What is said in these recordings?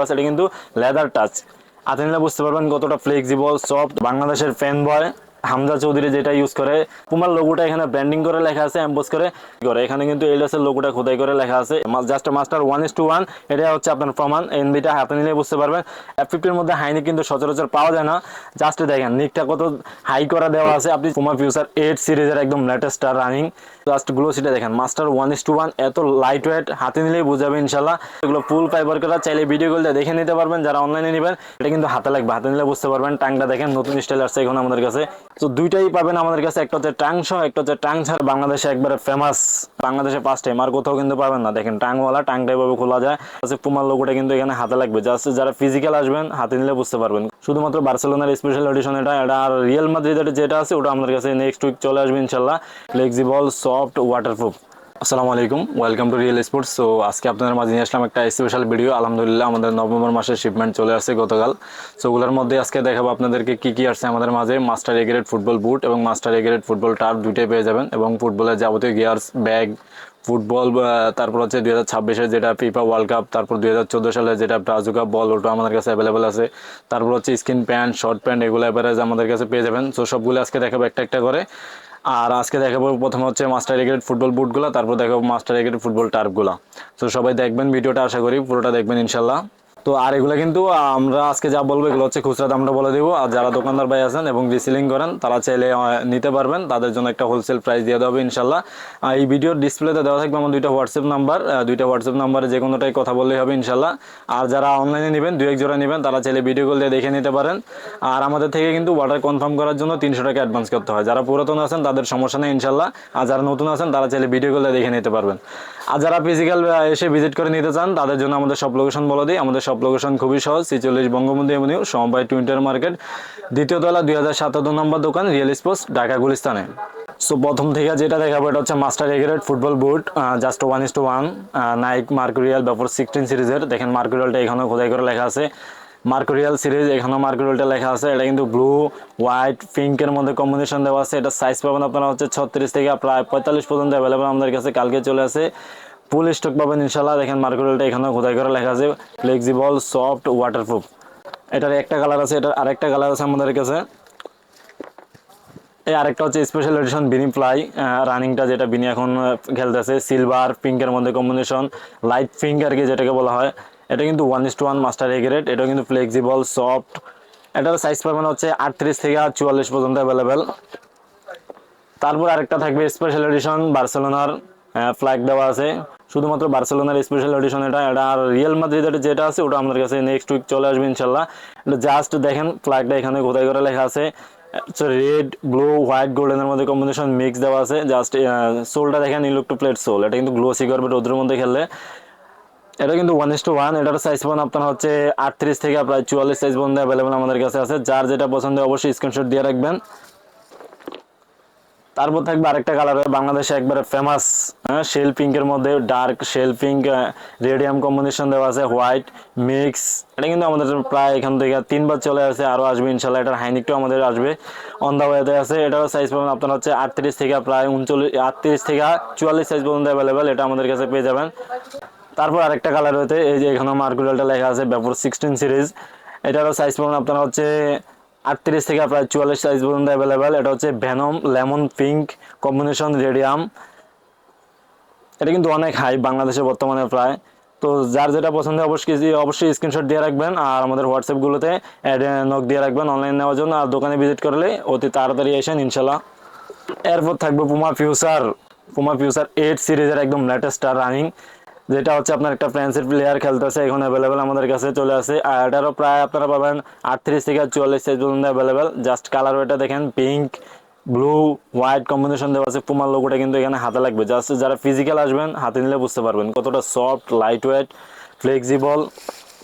এটা কিন্তু leather touch হাতে বুঝতে পারবেন কতটা ফ্লেক্সিবল সফট বাংলাদেশের ফ্যান বয় হামজা চৌধুরী যেটা ইউজ করে, পুমার লোগোটা এখানে ব্র্যান্ডিং করে লেখা আছে এম্বোস করে করে। এখানে কিন্তু এলএসের লোগোটা খোদাই করে লেখা আছে। Just master one is to one এটা হচ্ছে আপনার প্রমাণ। এনবিটা হাতে নিলে বুঝতে পারবেন। এফ ফিফটির মধ্যে হাইনি কিন্তু সচরাচর পাওয়া যায় না। জাস্ট দেখেন নিকটা কত হাই করা দেওয়া আছে। আপনি পুমা ফিউচার এইট সিরিজের একদম লেটেস্ট রানিং জাস্ট গ্লোসিটা দেখেন। Master one is to one এত লাইট ওয়েট হাতে নিলেই বুঝাবে ইনশাল্লাহ এগুলো ফুল ফাইবার করা, চাইলে ভিডিও কল দেখে নিতে পারবেন, যারা অনলাইনে নেবেন, এটা কিন্তু হাতে লাগবে। হাতে নিলে বুঝতে পারবেন, টাংটা দেখেন, নতুন স্টাইল আসছে এখন আমাদের কাছে। তো দুইটাই পাবেন আমাদের কাছে, একটা হচ্ছে টাং সহ, একটা হচ্ছে টাং ছাড়। বাংলাদেশে একবারে ফেমাস বাংলাদেশে ফার্স্ট টাইম আর কোথাও কিন্তু পাবেন না। দেখেন, টাংওয়ালা, টাংটা এভাবে খোলা যায়। পুমার লোকটা কিন্তু এখানে হাতে লাগবে। জাস্ট যারা ফিজিক্যাল আসবেন, হাতে নিলে বুঝতে পারবেন। শুধুমাত্র বার্সেলোনার স্পেশাল এডিশন এটা এটা আর রিয়েল মাদ্রিদের যেটা আছে, ওটা আমাদের কাছে নেক্সট উইক চলে আসবে ইনশাল্লাহ। ফ্লেক্সিবল সফট ওয়াটারপ্রুফ আসসালামু আলাইকুম, welcome to real sports so আজকে আপনাদের মাঝে নিয়ে আসলাম একটা স্পেশাল ভিডিও আলহামদুলিল্লাহ, আমাদের নভেম্বর মাসের শিপমেন্ট চলে আসছে গতকাল। সো ওগুলোর মধ্যে আজকে দেখাবো আপনাদেরকে কী কি আসছে আমাদের মাঝে। মাস্টার এগ্রেড ফুটবল বুট এবং মাস্টার এগ্রেড ফুটবল টার দুইটাই পেয়ে যাবেন এবং ফুটবলের যাবতীয় গিয়ার্স ব্যাগ ফুটবল তারপর হচ্ছে দুই হাজার যেটা ফিফা ওয়ার্ল্ড কাপ তারপর দুই হাজার চোদ্দ সালে যেটা ব্রাজু কাপ বল ওটা আমাদের কাছে অ্যাভেলেবেল আছে। তারপর হচ্ছে স্কিন প্যান্ট শর্ট প্যান্ট এগুলো অ্যাভারেজ আমাদের কাছে পেয়ে যাবেন। সো সবগুলো আজকে দেখাবো একটা একটা করে। আর আজকে দেখাবো প্রথমে হচ্ছে মাস্টার রেগেটেড ফুটবল বুটগুলো তারপর দেখাবো মাস্টার রেগেটেড ফুটবল টার্পগুলো তো সবাই দেখবেন, ভিডিওটা আশা করি পুরোটা দেখবেন ইনশাল্লাহ তো আর এগুলো কিন্তু আমরা আজকে যা বলব এগুলো হচ্ছে খুচরা দামটা বলে দিব। আর যারা দোকানদার ভাই আছেন এবং রিসেলিং করেন, তারা চাইলে নিতে পারবেন। তাদের জন্য একটা হোলসেল প্রাইস দিয়ে দেওয়া হবে ইনশাল্লাহ এই ভিডিওর ডিসপ্লেতে দেওয়া থাকবে আমার দুইটা হোয়াটসঅ্যাপ নাম্বার দুইটা হোয়াটসঅ্যাপ নাম্বারে যে কোনোটাই কথা বললেই হবে ইনশাল্লাহ আর যারা অনলাইনে নেবেন দু এক জোড়া নেবেন, তারা চাইলে ভিডিও কল দিয়ে দেখে নিতে পারেন। আর আমাদের থেকে কিন্তু অর্ডার কনফার্ম করার জন্য তিনশো টাকা অ্যাডভান্স করতে হয়। যারা পুরাতন আছেন, তাদের সমস্যা নেই ইনশাল্লাহ আর যারা নতুন আছেন, তারা চাইলে ভিডিও কল দিয়ে দেখে নিতে পারবেন। আর যারা ফিজিক্যাল এসে ভিজিট করে নিতে চান, তাদের জন্য আমাদের সব লোকেশন বলে দিই। আমাদের সব লোকেশন খুবই সহজ, ছিচল্লিশ বঙ্গবন্ধু এমনিউ সমবায় টুইন্টার মার্কেট দ্বিতীয় তলা, দুই হাজার সাতাত্তর নম্বর দোকান রিয়েল স্পোর্টস ঢাকা গুলিস্তানে। সো প্রথম থেকে যেটা দেখাবো, এটা হচ্ছে master A grade football boot just one is to one Nike Mercurial Vapor sixteen সিরিজের দেখেন মার্কুরিয়ালটা এখানেও খোদাই করে লেখা আছে। মার্কুরিয়াল সিরিজ এখানেও মার্কুরিয়ালটা লেখা আছে। এটা কিন্তু ব্লু হোয়াইট পিঙ্কের মধ্যে কম্বিনেশন দেওয়া আছে। এটা সাইজ পাবেন আপনারা হচ্ছে ছত্রিশ থেকে প্রায় পঁয়তাল্লিশ পর্যন্ত অ্যাভেলেবেল আমাদের কাছে কালকে চলে আসে। ফুল স্টক পাবেন ইনশাল্লাহ দেখেন মার্কুরিয়ালটা এখানেও খোদাই করে লেখা আছে। ফ্লেক্সিবল সফট ওয়াটারপ্রুফ এটার একটা কালার আছে, এটার আরেকটা কালার আছে আমাদের কাছে। এই আরেকটা হচ্ছে স্পেশাল এডিশন বিনি ফ্লাই রানিংটা যেটা বিনি এখন খেলতেছে। সিলভার পিঙ্কের মধ্যে কম্বিনেশন লাইট পিঙ্ক আর কি যেটাকে বলা হয়। এটা কিন্তু one is to one master A grade এটা কিন্তু ফ্লেক্সিবল সফট এটার সাইজ পাবেন হচ্ছে আটত্রিশ থেকে চুয়াল্লিশ পর্যন্ত অ্যাভেলেবেল তারপর আরেকটা থাকবে স্পেশাল এডিশন বার্সেলোনার ফ্ল্যাগ দেওয়া আছে। শুধুমাত্র বার্সেলোনার স্পেশাল এডিশন এটা এটা আর রিয়েল মাদ্রিদের যেটা আছে, ওটা আমাদের কাছে নেক্সট উইক চলে আসবে ইনশাল্লাহ এটা জাস্ট দেখেন ফ্ল্যাগটা এখানে কোথায় করে লেখা আছে। রেড ব্লু হোয়াইট গোল্ডেনের মধ্যে কম্বিনেশন মিক্স দেওয়া আছে। জাস্ট সোলটা দেখেন ইলুক টু প্লেট সোল এটা কিন্তু গ্লোসি করবে রোদ্রের মধ্যে খেললে। এটা কিন্তু ওয়ান ইস টু ওয়ান এটার সাইজ পাবেন আপনার হচ্ছে আটত্রিশ থেকে প্রায় চুয়াল্লিশ সাইজ পর্যন্ত অ্যাভেলেবেল আমাদের কাছে আছে। যার যেটা পছন্দ অবশ্যই স্ক্রিনশট দিয়ে রাখবেন। তারপর থাকবে আরেকটা কালার বাংলাদেশে একবারে ফেমাস হ্যাঁ শেল পিঙ্কের মধ্যে dark shell pink radium combination দেওয়া আছে হোয়াইট মিক্স এটা কিন্তু আমাদের প্রায় এখান থেকে তিনবার চলে আসে আরও আসবে ইনশাল্লাহ, এটার হাইনিকটাও আমাদের আসবে। অন দা ওয়েতে আছে, এটারও সাইজ পাবেন আপনার হচ্ছে আটত্রিশ থেকে প্রায় উনচল্লিশ, আটত্রিশ থেকে চুয়াল্লিশ সাইজ পর্যন্ত অ্যাভেলেবেল এটা আমাদের কাছে পেয়ে যাবেন। তারপর আরেকটা কালার রয়েছে, এই যে এখানে মার্কুরিয়ালটা লেখা আছে ব্যাপর সিক্সটিন সিরিজ এটারও সাইজ পাবেন আপনার হচ্ছে আটত্রিশ থেকে প্রায় চুয়াল্লিশ সাইজ পর্যন্ত অ্যাভেলেবেল এটা হচ্ছে venom lemon pink combination radium এটা কিন্তু অনেক হাই বাংলাদেশে বর্তমানে প্রায়। তো যার যেটা পছন্দ অবশ্যই অবশ্যই স্ক্রিনশট দিয়ে রাখবেন আর আমাদের হোয়াটসঅ্যাপগুলোতে অ্যাড নক দিয়ে রাখবেন অনলাইন নেওয়ার জন্য। আর দোকানে ভিজিট করলে অতি তাড়াতাড়ি আসেন ইনশাল্লাহ। এরপর থাকবে Puma Future Puma Future eight সিরিজের একদম লেটেস্ট আর রানিং যেটা হচ্ছে আপনার একটা ফ্রান্সের প্লেয়ার খেলতেছে, এখন অ্যাভেলেবেল আমাদের কাছে চলে আসে। আর এটারও প্রায় আপনারা পাবেন আটত্রিশ থেকে চুয়াল্লিশ সাইজ পর্যন্ত অ্যাভেলেবেল জাস্ট কালার ওটা দেখেন পিঙ্ক ব্লু হোয়াইট কম্বিনেশন দেওয়া আছে। পুমার লোগোটা কিন্তু এখানে হাতে লাগবে। জাস্ট যারা ফিজিক্যাল আসবেন, হাতে নিলে বুঝতে পারবেন কতটা soft lightweight flexible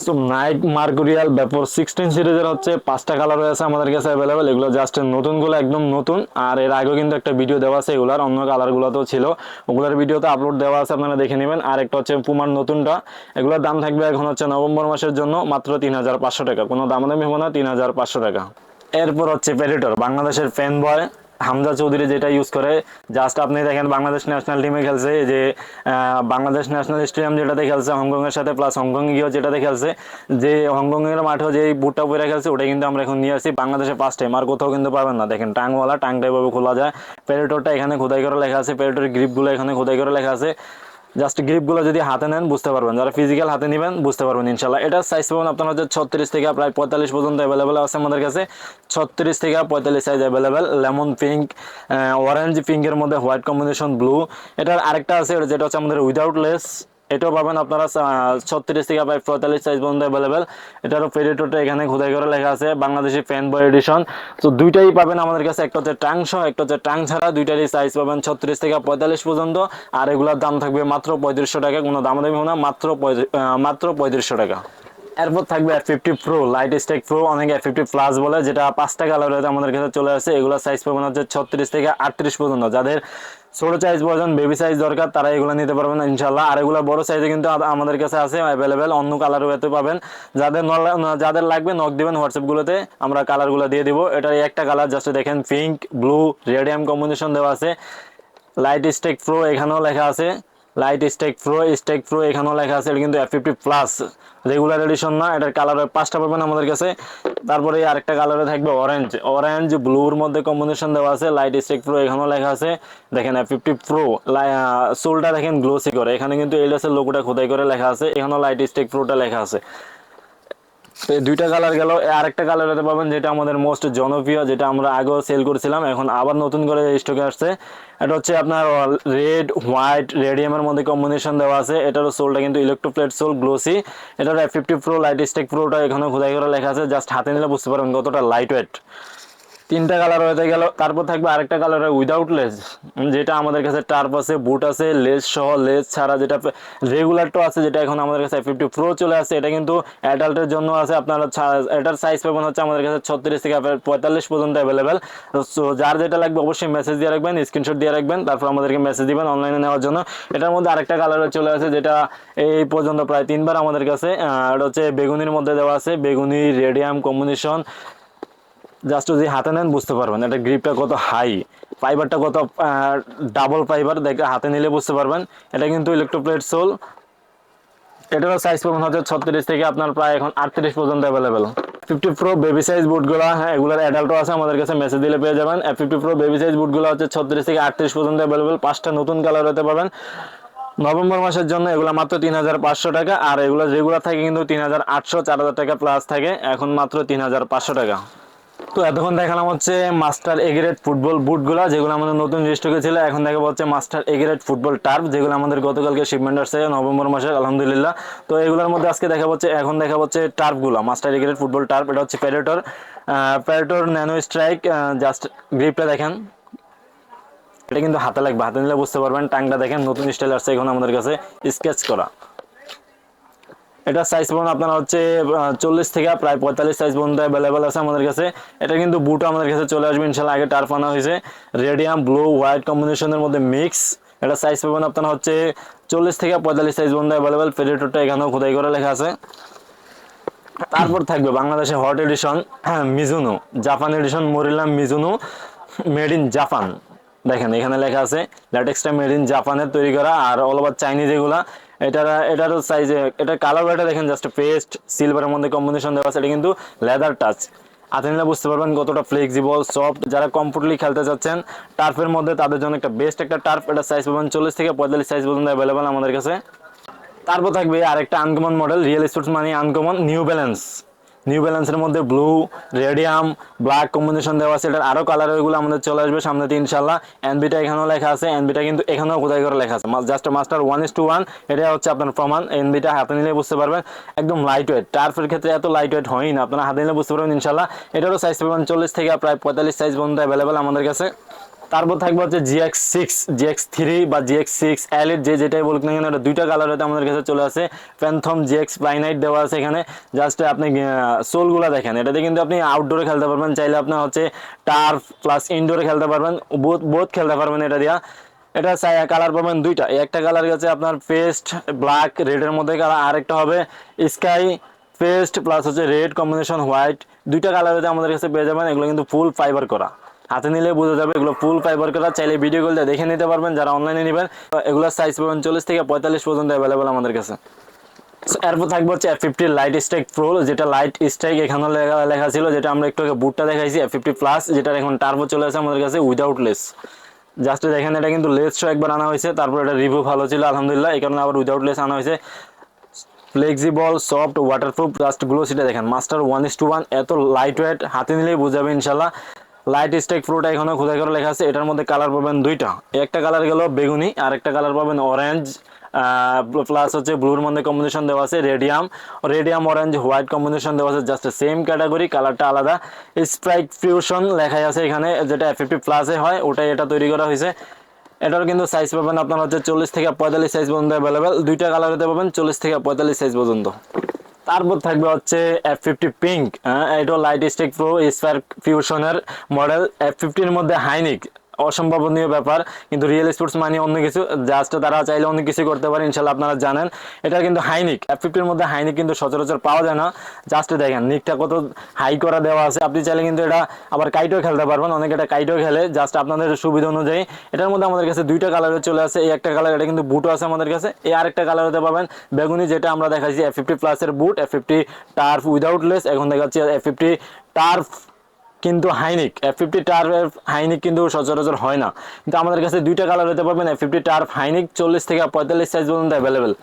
so Nike Mercurial Vapor sixteen সিরিজের হচ্ছে পাঁচটা কালার রয়েছে আমাদের কাছে অ্যাভেলেবেল এগুলো জাস্ট নতুনগুলো, একদম নতুন। আর এর আগেও কিন্তু একটা ভিডিও দেওয়া আছে এগুলার, অন্য কালারগুলোতেও ছিল। ওগুলোর ভিডিওতে আপলোড দেওয়া আছে, আপনারা দেখে নেবেন। আর একটা হচ্ছে পুমার নতুনটা। এগুলোর দাম থাকবে এখন হচ্ছে নভেম্বর মাসের জন্য মাত্র তিন হাজার পাঁচশো টাকা। কোনো দাম দামি হব না, তিন হাজার পাঁচশো টাকা। এরপর হচ্ছে প্যারিটর বাংলাদেশের ফ্যান বয় হামজা চৌধুরী যেটা ইউজ করে জাস্ট আপনি দেখেন বাংলাদেশ ন্যাশনাল টিমে খেলছে যে বাংলাদেশ ন্যাশনাল স্টেডিয়াম যেটাতে খেলছে, হংকংয়ের সাথে প্লাস হংকং গিয়েও যেটাতে খেলছে, যে হংকংয়ের মাঠেও যে বুটটা পরে খেলছে ওটা কিন্তু আমরা এখন নিয়ে আসি বাংলাদেশে ফার্স্ট টাইম আর কোথাও কিন্তু পাবেন না। দেখেন টাংওয়ালা টাংটা এভাবে খোলা যায় পেরেটোরটা এখানে খোদাই করে লেখা আছে পেরেটোর গ্রিপগুলো এখানে খোদাই করে লেখা আছে। জাস্ট গ্রিপগুলো যদি হাতে নেন, বুঝতে পারবেন। যারা ফিজিক্যাল হাতে নেবেন, বুঝতে পারবেন ইনশাল্লাহ এটার সাইজ পাবেন আপনার হচ্ছে ছত্রিশ থেকে প্রায় পঁয়তাল্লিশ পর্যন্ত অ্যাভেলেবেল আছে আমাদের কাছে। ছত্রিশ থেকে পঁয়তাল্লিশ size available lemon pink orange পিঙ্কের মধ্যে হোয়াইট কম্বিনেশন ব্লু এটার আরেকটা আছে যেটা হচ্ছে আমাদের উইদাউট লেস এটাও পাবেন আপনারা ছত্রিশ থেকে প্রায় পঁয়তাল্লিশ সাইজ পর্যন্ত অ্যাভেলেবেল এটারও পেরিটোটা এখানে খোদাই করে লেখা আছে, বাংলাদেশি ফ্যান বয় এডিশন তো দুইটাই পাবেন আমাদের কাছে, একটা হচ্ছে টাং সহ, একটা হচ্ছে টাং ছাড়া। দুইটারই সাইজ পাবেন ছত্রিশ থেকে পঁয়তাল্লিশ পর্যন্ত। আর এগুলোর দাম থাকবে মাত্র পঁয়ত্রিশশো টাকা, কোনো দাম হবে না, মাত্র মাত্র পঁয়ত্রিশশো টাকা। এরপর থাকবে F fifty pro light strike pro অনেকে এফ ফিফটি প্লাস বলে, যেটা পাঁচটা কালার রয়েছে আমাদের কাছে চলে আসে। এগুলো সাইজ পাবেন হচ্ছে ছত্রিশ থেকে আটত্রিশ পর্যন্ত। যাদের ছোট সাইজ প্রয়োজন বেবি সাইজ দরকার, তারা এগুলো নিতে পারবেন ইনশাল্লাহ আর এগুলো বড় সাইজে কিন্তু আমাদের কাছে আছে অ্যাভেলেবেল অন্য কালারও এতে পাবেন। যাদের যাদের লাগবে নক দেবেন হোয়াটসঅ্যাপগুলোতে আমরা কালারগুলো দিয়ে দিব। এটার একটা কালার জাস্ট দেখেন পিঙ্ক ব্লু রেডিয়াম কম্বিনেশন দেওয়া আছে। লাইট স্টেক প্রো এখানেও লেখা আছে। Light strike pro strike pro এখানেও লেখা আছে, এটা কিন্তু F fifty plus regular edition না, এটার কালার পাঁচটা পাবেন আমাদের কাছে। তারপরে আরেকটা কালারে থাকবে অরেঞ্জ অরেঞ্জ ব্লুর মধ্যে কম্বিনেশন দেওয়া আছে লাইট স্টেক প্রো এখানেও লেখা আছে। দেখেন এফ ফিফটি প্রো সোলটা দেখেন গ্লোসি করে, এখানে কিন্তু এলএসের লোকটা খোদাই করে লেখা আছে, এখানেও লাইট স্টেক প্রোটা লেখা আছে। এই দুইটা কালার গেল। আরেকটা কালার হতে পাবেন যেটা আমাদের মোস্ট জনপ্রিয়, যেটা আমরা আগেও সেল করেছিলাম, এখন আবার নতুন করে স্টকে আসছে। এটা হচ্ছে আপনার রেড হোয়াইট রেডিয়ামের মধ্যে কম্বিনেশন দেওয়া আছে। এটারও সোলটা কিন্তু ইলেকট্রোপ্লেট সোল গ্লোসি এটার ফিফটি প্রো লাইট স্টেক প্রোটা এখানে খোদাই করে লেখা আছে। জাস্ট হাতে নিলে বুঝতে পারবেন কতটা লাইট ওয়েট তিনটা কালার হয়ে গেল, তারপর থাকবে আরেকটা কালার উইদাউট লেস যেটা আমাদের কাছে টার্প আছে বুট আছে লেস সহ লেস ছাড়া যেটা রেগুলারটা আছে, যেটা এখন আমাদের কাছে ফিফটি প্রো চলে আসছে, এটা কিন্তু অ্যাডাল্টের জন্য আছে, আপনারা এটার সাইজ পাবেন হচ্ছে আমাদের কাছে ছত্রিশ থেকে পঁয়তাল্লিশ পর্যন্ত অ্যাভেলেবেল তো যার যেটা লাগবে অবশ্যই মেসেজ দিয়ে রাখবেন স্ক্রিনশট দিয়ে রাখবেন, তারপর আমাদেরকে মেসেজ দিবেন অনলাইনে নেওয়ার জন্য। এটার মধ্যে আরেকটা কালার চলে আসে, যেটা এই পর্যন্ত প্রায় তিনবার আমাদের কাছে এটা হচ্ছে বেগুনির মধ্যে দেওয়া আছে, বেগুনি রেডিয়াম কম্বিনেশন জাস্ট যদি হাতে নেন, বুঝতে পারবেন। এটা গ্রিপটা কত হাই ফাইবারটা কত ডাবল ফাইবার দেখে, হাতে নিলে বুঝতে পারবেন। এটা কিন্তু ইলেকট্রোপ্লেট সোল এটারও সাইজ পাবেন হচ্ছে ছত্রিশ থেকে আপনার প্রায় এখন আটত্রিশ পর্যন্ত available fifty pro baby size বুটগুলো হ্যাঁ এগুলোর অ্যাডাল্টও আছে, আমাদের কাছে মেসেজ দিলে পেয়ে যাবেন। ফিফটি প্রো বেবি সাইজ বুটগুলো হচ্ছে ছত্রিশ থেকে আটত্রিশ পর্যন্ত অ্যাভেলেবেল পাঁচটা নতুন কালার হতে পাবেন নভেম্বর মাসের জন্য এগুলো মাত্র তিন হাজার পাঁচশো টাকা, আর এগুলো রেগুলার থাকে কিন্তু তিন হাজার আটশো, চার হাজার টাকা প্লাস থাকে। এখন মাত্র তিন হাজার পাঁচশো টাকা। তো এতক্ষণ দেখালাম হচ্ছে মাস্টার এগ্রেড ফুটবল বুটগুলো, যেগুলো আমাদের নতুন স্টকে ছিল এখন দেখাবো হচ্ছে মাস্টার এগ্রেড ফুটবল টার্ফ, যেগুলো আমাদের গতকালকে শিপমেন্ট আসছে নভেম্বর মাসে আলহামদুলিল্লাহ। তো এগুলোর মধ্যে আজকে দেখা হচ্ছে, এখন দেখা হচ্ছে টার্ফগুলো, master A grade football turf, এটা হচ্ছে predator predator nano strike just গ্রিপটা দেখেন। এটা কিন্তু হাতে লাগবে, হাতে নিলে বুঝতে পারবেন, টাংটা দেখেন, নতুন স্টাইল আসছে এখন আমাদের কাছে স্কেচ করা। এটা সাইজ পর্যন্ত আপনার হচ্ছে চল্লিশ থেকে প্রায় পঁয়তাল্লিশ সাইজ পর্যন্ত অ্যাভেলেবেল আছে আমাদের কাছে। এটা কিন্তু বুট আমাদের কাছে চলে আসবে ইনশাল্লাহ আগে টার্ফ আনা হয়েছে। রেডিয়াম ব্লু হোয়াইট কম্বিনেশনের মধ্যে মিক্স এটা সাইজ পাবেন আপনার হচ্ছে, চল্লিশ থেকে পঁয়তাল্লিশ সাইজ পর্যন্ত অ্যাভেলেবেল ফেরিটোরটা এখানেও খোদাই করে লেখা আছে। তারপর থাকবে বাংলাদেশে hot edition Mizuno Japan edition মরিলাম Mizuno made in Japan দেখেন, এখানে লেখা আছে ল্যাটেক্সটা মেড ইন জাপানের তৈরি করা, আর অল ওভার চাইনিজ এগুলা। এটার, এটারও সাইজে এটা দেখেন জাস্ট পেস্ট সিলভারের মধ্যে কম্বিনেশন দেওয়া আছে, এটা কিন্তু লেদার টাচ আপনি নিলে বুঝতে পারবেন কতটা ফ্লেক্সিবল সফট যারা কমফোর্টলি খেলতে চাচ্ছেন টার্ফের মধ্যে তাদের জন্য একটা বেস্ট একটা টার্ফ এটা সাইজ পাবেন চল্লিশ থেকে পঁয়তাল্লিশ সাইজ পর্যন্ত অ্যাভেলেবেল আমাদের কাছে। তারপর থাকবে আরেকটা আনকমন মডেল রিয়েল স্পোর্টস মানে আনকমন নিউ ব্যালেন্স নিউ ব্যালেন্সের মধ্যে ব্লু রেডিয়াম ব্ল্যাক কম্বিনেশন দেওয়া আছে। এটার আরও কালার ওইগুলো আমাদের চলে আসবে সামনে দিয়ে ইনশাল্লাহ এনবিটা এখানেও লেখা আছে। এনবিটা কিন্তু এখানেও কোথায় করে লেখা আছে। Just master one is two one এটা হচ্ছে আপনার প্রমাণ। এনবিটা হাতে নিলে বুঝতে পারবেন, একদম লাইট ওয়েট টার্ফের ক্ষেত্রে এত লাইট ওয়েট হয়ই না। আপনারা হাতে নিলে বুঝতে পারবেন ইনশাল্লাহ এটারও সাইজ পাবেন চল্লিশ থেকে প্রায় পঁয়তাল্লিশ সাইজ পর্যন্ত অ্যাভেলেবেল আমাদের কাছে। তারপর থাকবে হচ্ছে জিএক্স সিক্স জিএক্স থ্রি বা জিএক্স সিক্স এলিট যে যেটাই বলুক না কেন, এটা দুইটা কালার হতে আমাদের কাছে চলে আসে। প্যান্থম জিএক্স প্লাইনাইট দেওয়া আছে এখানে। জাস্ট আপনি সোলগুলো দেখেন। এটাতে কিন্তু আপনি আউটডোরে খেলতে পারবেন। চাইলে আপনার হচ্ছে টার্ফ প্লাস ইনডোরে খেলতে পারবেন। বোথ বোথ খেলতে পারবেন এটা দিয়া। এটা কালার পাবেন দুইটা। একটা কালার গেছে আপনার পেস্ট ব্ল্যাক রেডের মধ্যে কালার আরেকটা হবে স্কাই পেস্ট প্লাস হচ্ছে রেড কম্বিনেশন হোয়াইট দুইটা কালার আমাদের কাছে পেয়ে যাবেন। এগুলো কিন্তু ফুল ফাইবার করা। হাতে নিলে বোঝা যাবে এগুলো ফুল ফাইবার করা, চাইলে ভিডিও কল দিয়ে দেখে নিতে পারবেন যারা অনলাইনে নেবেন। এগুলোর সাইজ পাবেন চল্লিশ থেকে পঁয়তাল্লিশ পর্যন্ত অ্যাভেলেবল আমাদের কাছে। এরপর থাকবে হচ্ছে F fifty light strike pro যেটা লাইট স্ট্রাইক এখানে লেখা ছিল, যেটা আমরা একটু আগে বুটটা দেখাইছি এফ ফিফটি প্লাস যেটা এখন টার্বো চলে আসে আমাদের কাছে উইদাউট লেস জাস্ট দেখেন এটা কিন্তু লেস শো একবার আনা হয়েছে, তারপর এটা রিভিউ ভালো ছিল, আলহামদুলিল্লাহ, এই কারণে আবার উইদাউট লেস আনা হয়েছে। ফ্লেক্সিবল সফট ওয়াটারপ্রুফ জাস্ট গ্লোসিটা দেখেন master one is two one এত লাইট ওয়েট হাতে নিলেই বোঝাবে ইনশাল্লাহ। লাইট স্টেক ফ্রুটা এখানে খোদাই করে লেখা আছে, এটার মধ্যে কালার পাবেন দুইটা। একটা কালার গেল বেগুনি, আর একটা কালার পাবেন অরেঞ্জ প্লাস হচ্ছে ব্লুর মধ্যে কম্বিনেশন দেওয়া আছে radium radium orange white combination দেওয়া আছে জাস্ট সেম ক্যাটাগরি কালারটা আলাদা। স্প্রাইক ফিউশন লেখাই আছে এখানে, যেটা ফিফটি প্লাসে হয়, ওটাই এটা তৈরি করা হয়েছে। এটার কিন্তু সাইজ পাবেন আপনার হচ্ছে চল্লিশ থেকে পঁয়তাল্লিশ সাইজ পর্যন্ত অ্যাভেলেবেল দুইটা কালার হতে পাবেন চল্লিশ থেকে পঁয়তাল্লিশ সাইজ পর্যন্ত। তারপর থাকবে হচ্ছে এফ ফিফটি পিঙ্ক এটা লাইট স্টিক প্রো স্পার ফিউশনের মডেল এফ ফিফটির মধ্যে হাইনিক অসম্ভাবনীয় ব্যাপার। কিন্তু রিয়েল স্পোর্টস মানে অন্য কিছু জাস্ট তারা চাইলে অন্য কিছু করতে পারে ইনশাল্লাহ আপনারা জানেন। এটা কিন্তু হাইনিক এফ ফিফটির মধ্যে হাইনিক কিন্তু সচরাচর পাওয়া যায় না। জাস্ট দেখেন নিকটা কত হাই করা দেওয়া আছে। আপনি চাইলে কিন্তু এটা আবার কাইটও খেলতে পারবেন, অনেকে এটা কাইটও খেলে। জাস্ট আপনাদের সুবিধা অনুযায়ী। এটার মধ্যে আমাদের কাছে দুইটা কালারে চলে আসে। এই একটা কালার এটা কিন্তু বুটও আছে আমাদের কাছে। এই আরেকটা কালার হতে পাবেন বেগুনি, যেটা আমরা দেখাচ্ছি এফ ফিফটি প্লাসের boot F fifty turf without lace এখন দেখাচ্ছি এফ ফিফটি টার্ফ কিন্তু high neck F fifty turf high neck কিন্তু সচরাচর হয় না। কিন্তু আমাদের কাছে দুইটা কালার হতে পারবেন এফ ফিফটি টার্ফ হাইনিক, চল্লিশ থেকে পঁয়তাল্লিশ সাইজ পর্যন্ত অ্যাভেলেবেল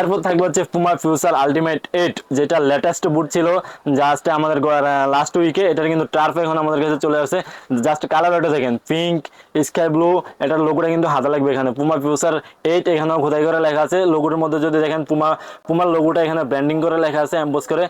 এরপর থাকবে হচ্ছে পুমা ফিউচার আলটিমেট এইট যেটা লেটেস্ট বুট ছিল জাস্ট আমাদের লাস্ট উইকে এটার কিন্তু টার্ফ এখন আমাদের কাছে চলে আসে জাস্ট কালার এটা দেখেন পিঙ্ক স্কাই ব্লু এটার লোগোটা কিন্তু হাতে লাগবে এখানে। পুমা ফিউচার এইট এখানেও খোদাই করে লেখা আছে। লোগোর মধ্যে যদি দেখেন পুমা পুমার লোগোটা এখানে ব্র্যান্ডিং করে লেখা আছে এম্বোস করে।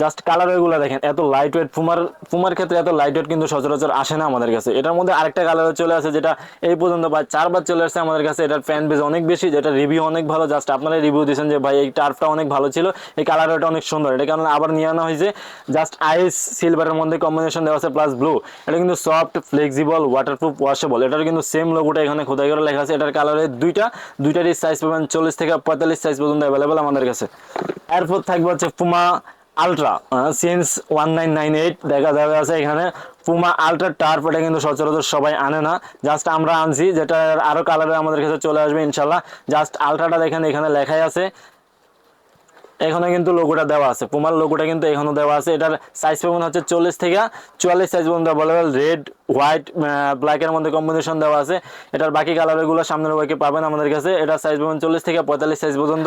জাস্ট কালার ওইগুলো দেখেন, এত লাইট ওয়েট পুমার পুমার ক্ষেত্রে এত লাইট ওয়েট কিন্তু সচরাচর আসে না আমাদের কাছে। এটার মধ্যে আরেকটা কালার চলে আসে যেটা এই পর্যন্ত বা চারবার চলে আসছে আমাদের কাছে, এটার ফ্যান বেজ অনেক বেশি যেটা রিভিউ অনেক ভালো। জাস্ট আপনারা রিভিউ দিয়েছেন যে, ভাই, এই টার্ফটা অনেক ভালো ছিল, এই কালার ওটা অনেক সুন্দর। এটা কারণে আবার নিয়ে আনা হয়েছে। জাস্ট আইস সিলভারের মধ্যে কম্বিনেশন দেওয়া আছে প্লাস ব্লু এটা কিন্তু সফট ফ্লেক্সিবল ওয়াটারপ্রুফ ওয়াশেবল এটার কিন্তু সেম লোগোটা এখানে খোদাই করে লেখা আছে। এটার কালারের দুইটা, দুইটারই সাইজ পাবেন, চল্লিশ থেকে পঁয়তাল্লিশ সাইজ পর্যন্ত অ্যাভেলেবেল আমাদের কাছে। এরপর থাকবে হচ্ছে Puma ultra since one nine nine eight দেখা যাবে আছে এখানে। পুমা আলট্রা টার্ফ এটা কিন্তু সচরাচর সবাই আনে না। জাস্ট আমরা আনছি যেটা আরও কালারে আমাদের কাছে চলে আসবে ইনশাল্লাহ। জাস্ট আলট্রাটা দেখেন, এখানে লেখাই আছে। এখানে কিন্তু লোগোটা দেওয়া আছে। পুমার লোগোটা কিন্তু এখানেও দেওয়া আছে। এটার সাইজ পাবেন হচ্ছে চল্লিশ থেকে চুয়াল্লিশ সাইজ পর্যন্ত অ্যাভেলেবেল রেড হোয়াইট ব্ল্যাকের মধ্যে কম্বিনেশন দেওয়া আছে। এটার বাকি কালারগুলো সামনের ওয়াইকে পাবেন আমাদের কাছে? এটার সাইজ পাবেন চল্লিশ থেকে পঁয়তাল্লিশ সাইজ পর্যন্ত।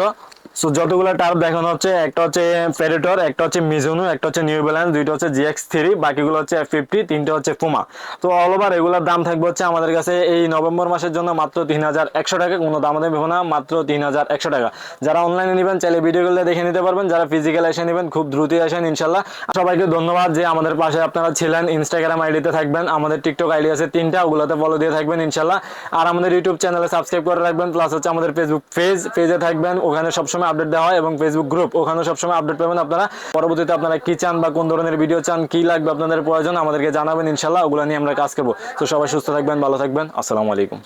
সো যতগুলো টার্প দেখানো হচ্ছে, একটা হচ্ছে প্রেডেটর একটা হচ্ছে মিজুনো একটা হচ্ছে নিউ ব্যালেন্স দুইটা হচ্ছে জিএক্স থ্রি বাকিগুলো হচ্ছে এফ ফিফটি তিনটা হচ্ছে পুমা তো অল ওভার এগুলোর দাম থাকবে হচ্ছে আমাদের কাছে এই নভেম্বর মাসের জন্য মাত্র তিন হাজার একশো টাকা। কোনো দাম দেবে না, মাত্র তিন হাজার একশো টাকা। যারা অনলাইনে নেবেন, চাইলে ভিডিওগুলো দেখে নিতে পারবেন। যারা ফিজিক্যাল এসে নেবেন, খুব দ্রুতই আসেন, ইনশাল্লাহ। সবাইকে ধন্যবাদ যে আমাদের পাশে আপনারা ছিলেন। ইনস্টাগ্রাম আইডিতে থাকবেন, আমাদের টিকটক আইডি আছে তিনটা, ওগুলোতে ফলো দিয়ে থাকবেন, ইনশাল্লাহ। আর আমাদের ইউটিউব চ্যানেলে সাবস্ক্রাইব করে রাখবেন প্লাস হচ্ছে আমাদের ফেসবুক পেজ পেজে থাকবেন। ওখানে সবসময় আপডেট দেওয়া হয় এবং ফেসবুক গ্রুপ ওখানে সবসময় আপডেট পাবেন আপনারা। পরবর্তীতে আপনারা কি চান বা কোন ধরনের ভিডিও চান, কি লাগবে আপনাদের প্রয়োজন আমাদেরকে জানাবেন ইনশাল্লাহ ওগুলো নিয়ে আমরা কাজ করব। তো সবাই সুস্থ থাকবেন, ভালো থাকবেন। আসসালামু আলাইকুম।